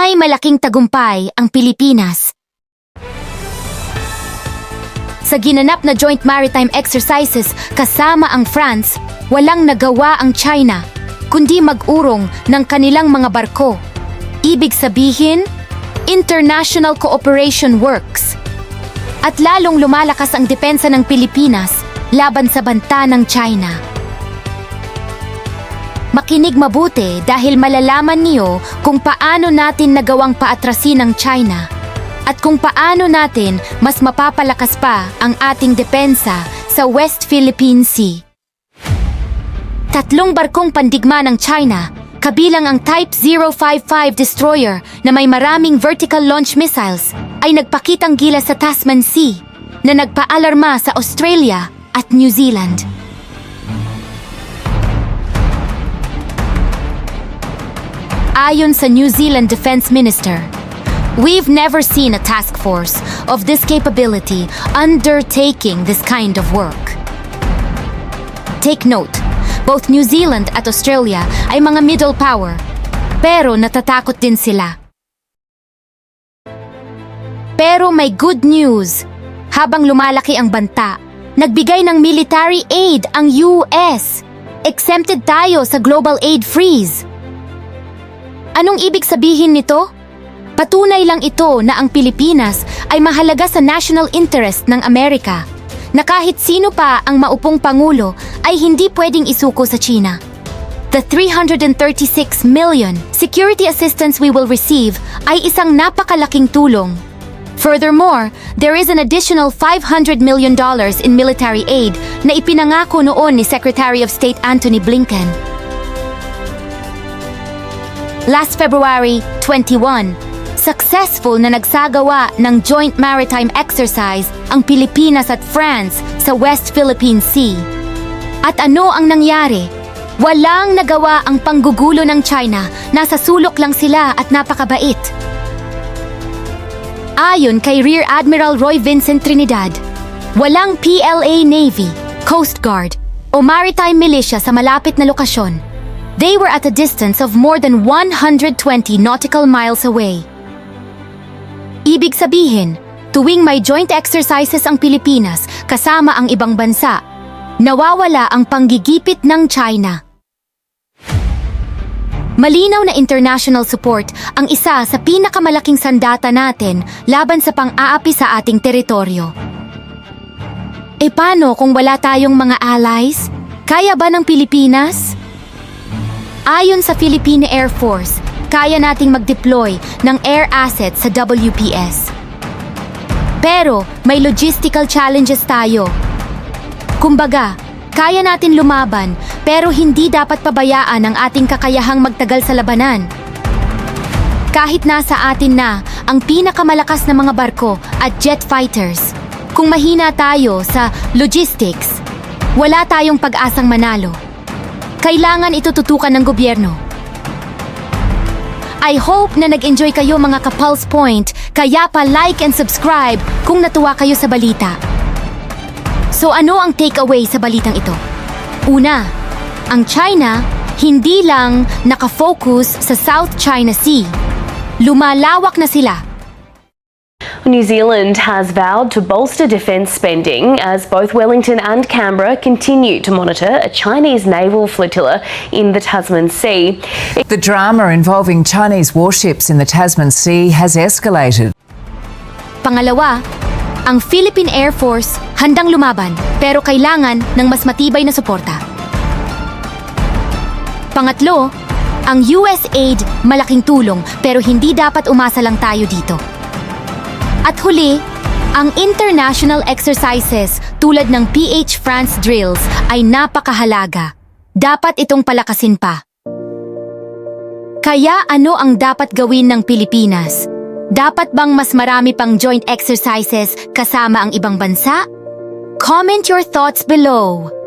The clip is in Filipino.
May malaking tagumpay ang Pilipinas. Sa ginanap na joint maritime exercises kasama ang France, walang nagawa ang China, kundi mag-urong ng kanilang mga barko. Ibig sabihin, international cooperation works. At lalong lumalakas ang depensa ng Pilipinas laban sa banta ng China. Makinig mabuti dahil malalaman niyo kung paano natin nagawang paatrasin ng China at kung paano natin mas mapapalakas pa ang ating depensa sa West Philippine Sea. Tatlong barkong pandigma ng China, kabilang ang Type 055 destroyer na may maraming vertical launch missiles, ay nagpakitang gila sa Tasman Sea na nagpaalarma sa Australia at New Zealand. Ayon sa New Zealand Defense Minister, We've never seen a task force of this capability undertaking this kind of work. Take note, both New Zealand at Australia ay mga middle power, pero natatakot din sila. Pero may good news. Habang lumalaki ang banta, nagbigay ng military aid ang US. Exempted tayo sa global aid freeze. Anong ibig sabihin nito? Patunay lang ito na ang Pilipinas ay mahalaga sa national interest ng Amerika. Na kahit sino pa ang maupong pangulo ay hindi pwedeng isuko sa China. The 336 million security assistance we will receive ay isang napakalaking tulong. Furthermore, there is an additional $500 million dollars in military aid na ipinangako noon ni Secretary of State Anthony Blinken. Last February 21, successful na nagsagawa ng joint maritime exercise ang Pilipinas at France sa West Philippine Sea. At ano ang nangyari? Walang nagawa ang panggugulo ng China, nasa sulok lang sila at napakabait. Ayon kay Rear Admiral Roy Vincent Trinidad, walang PLA Navy, Coast Guard, o maritime militia sa malapit na lokasyon. They were at a distance of more than 120 nautical miles away. Ibig sabihin, tuwing may joint exercises ang Pilipinas kasama ang ibang bansa, nawawala ang panggigipit ng China. Malinaw na international support ang isa sa pinakamalaking sandata natin laban sa pang-aapi sa ating teritoryo. E paano kung wala tayong mga allies? Kaya ba ng Pilipinas? Ayon sa Philippine Air Force, kaya nating mag-deploy ng air assets sa WPS. Pero may logistical challenges tayo. Kumbaga, kaya natin lumaban pero hindi dapat pabayaan ang ating kakayahang magtagal sa labanan. Kahit nasa atin na ang pinakamalakas na mga barko at jet fighters, kung mahina tayo sa logistics, wala tayong pag-asang manalo. Kailangan ito tutukan ng gobyerno. I hope na nag-enjoy kayo mga ka-Pulse Point, kaya pa like and subscribe kung natuwa kayo sa balita. So ano ang takeaway sa balitang ito? Una, ang China hindi lang nakafocus sa South China Sea. Lumalawak na sila. New Zealand has vowed to bolster defence spending as both Wellington and Canberra continue to monitor a Chinese naval flotilla in the Tasman Sea. The drama involving Chinese warships in the Tasman Sea has escalated. Pangalawa, ang Philippine Air Force handang lumaban pero kailangan ng mas matibay na suporta. Pangatlo, ang US aid malaking tulong pero hindi dapat umasa lang tayo dito. At huli, ang international exercises tulad ng PH France drills ay napakahalaga. Dapat itong palakasin pa. Kaya ano ang dapat gawin ng Pilipinas? Dapat bang mas marami pang joint exercises kasama ang ibang bansa? Comment your thoughts below.